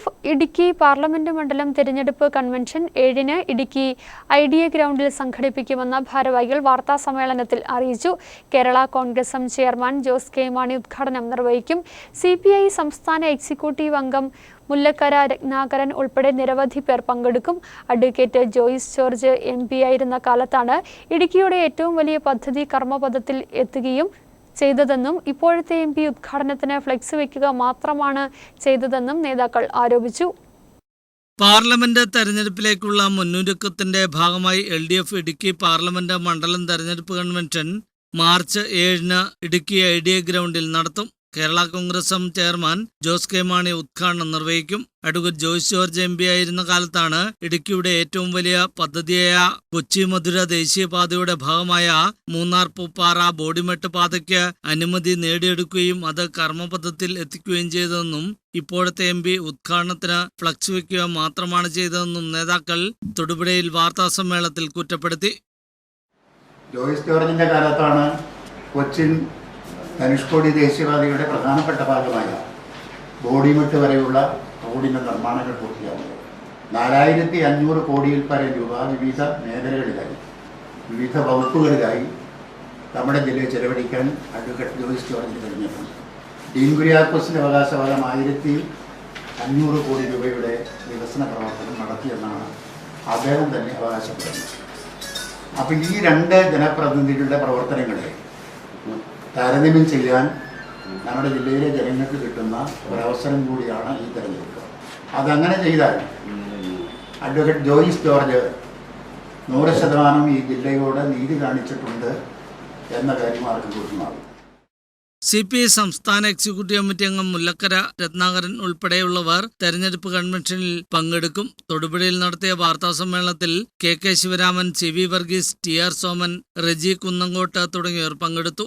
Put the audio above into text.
F Idukki parliament മണ്ഡലം തിരഞ്ഞെടുപ്പ് convention ഏഴിന് ഇടുക്കി ഐ ഡി എ ഗ്രൗണ്ടിൽ സംഘടിപ്പിക്കുമെന്ന് ഭാരവാഹികൾ വാർത്താസമ്മേളനത്തിൽ അറിയിച്ചു. Kerala Congress M chairman Jose K Mani ഉദ്ഘാടനം നിർവഹിക്കും. സി സംസ്ഥാന എക്സിക്യൂട്ടീവ് അംഗം മുല്ലക്കര രത്നാകരൻ ഉൾപ്പെടെ നിരവധി പേർ പങ്കെടുക്കും. അഡ്വക്കേറ്റ് ജോയിസ് ജോർജ് എം ആയിരുന്ന കാലത്താണ് ഇടുക്കിയുടെ ഏറ്റവും വലിയ പദ്ധതി കർമ്മപഥത്തിൽ എത്തുകയും ചെയ്തതെന്നും ഇപ്പോഴത്തെ എം പി ഉദ്ഘാടനത്തിന് ഫ്ലെക്സ് വെക്കുക മാത്രമാണ് ചെയ്തതെന്നും നേതാക്കൾ ആരോപിച്ചു. പാർലമെന്റ് തെരഞ്ഞെടുപ്പിലേക്കുള്ള മുന്നൊരുക്കത്തിന്റെ ഭാഗമായി L D F Idukki parliament മണ്ഡലം തെരഞ്ഞെടുപ്പ് കൺവെൻഷൻ മാർച്ച് ഏഴിന് ഇടുക്കി ഐ ഡി എ ഗ്രൗണ്ടിൽ നടത്തും. കേരള കോൺഗ്രസ് ചെയർമാൻ ജോസ് കെ മാണി ഉദ്ഘാടനം നിർവഹിക്കും. Advocate Joyce George M P ആയിരുന്ന കാലത്താണ് ഇടുക്കിയുടെ ഏറ്റവും വലിയ പദ്ധതിയായ കൊച്ചി മധുര ദേശീയപാതയുടെ ഭാഗമായ മൂന്നാർ പൂപ്പാറ ബോഡിമെട്ട് പാതയ്ക്ക് അനുമതി നേടിയെടുക്കുകയും അത് കർമ്മപഥത്തിൽ എത്തിക്കുകയും ചെയ്തതെന്നും ഇപ്പോഴത്തെ എം പി ഉദ്ഘാടനത്തിന് ഫ്ലക്സ് വയ്ക്കുക മാത്രമാണ് ചെയ്തതെന്നും നേതാക്കൾ തൊടുപുഴയിൽ വാർത്താസമ്മേളനത്തിൽ കുറ്റപ്പെടുത്തി. ജോയിസ് ജോർജിന്റെ കാലത്താണ് കൊച്ചിൻ ധനുഷ്കോടി ദേശീയപാതയുടെ പ്രധാനപ്പെട്ട ഭാഗമായ ബോഡിമെട്ട് വരെയുള്ള റോഡിന്റെ നിർമ്മാണങ്ങൾ പൂർത്തിയാകുന്നത് നാലായിരത്തി അഞ്ഞൂറ് കോടിയിൽ പരം രൂപ വിവിധ മേഖലകളിലായി വിവിധ വകുപ്പുകളിലായി നമ്മുടെ ജില്ലയിൽ ചെലവഴിക്കാൻ അഡ്വക്കേറ്റ് ജോയിസ് ജോർജിന് കഴിഞ്ഞിട്ടുണ്ട് ഡീൻ കുര്യാക്കോസിന്റെ അവകാശവാദം ആയിരത്തി അഞ്ഞൂറ് കോടി രൂപയുടെ വികസന പ്രവർത്തനം നടത്തിയെന്നാണ് അദ്ദേഹം തന്നെ അവകാശപ്പെടുന്നത്. അപ്പം ഈ രണ്ട് ജനപ്രതിനിധികളുടെ പ്രവർത്തനങ്ങളെ താരതമ്യം ചെയ്യാൻ നമ്മുടെ ജില്ലയിലെ ജനങ്ങൾക്ക് കിട്ടുന്ന ഒരവസരം കൂടിയാണ് ഈ തെരഞ്ഞെടുപ്പ്. അതങ്ങനെ ചെയ്താൽ അഡ്വക്കേറ്റ് ജോയിസ് ജോർജ് നൂറ് ശതമാനം ഈ ജില്ലയോട് നീതി കാണിച്ചിട്ടുണ്ട് എന്ന കാര്യം ആർക്കും കൂട്ടുന്നതാണ് സി പി ഐ സംസ്ഥാന എക്സിക്യൂട്ടീവ് കമ്മിറ്റി അംഗം മുല്ലക്കര രത്നാകരൻ ഉൾപ്പെടെയുള്ളവർ തെരഞ്ഞെടുപ്പ് കൺവെൻഷനിൽ പങ്കെടുക്കും. തൊടുപുഴയിൽ നടത്തിയ വാർത്താ സമ്മേളനത്തിൽ K K Sivaraman C V Varghese T R Soman Reji Kunnankottu തുടങ്ങിയവർ പങ്കെടുത്തു.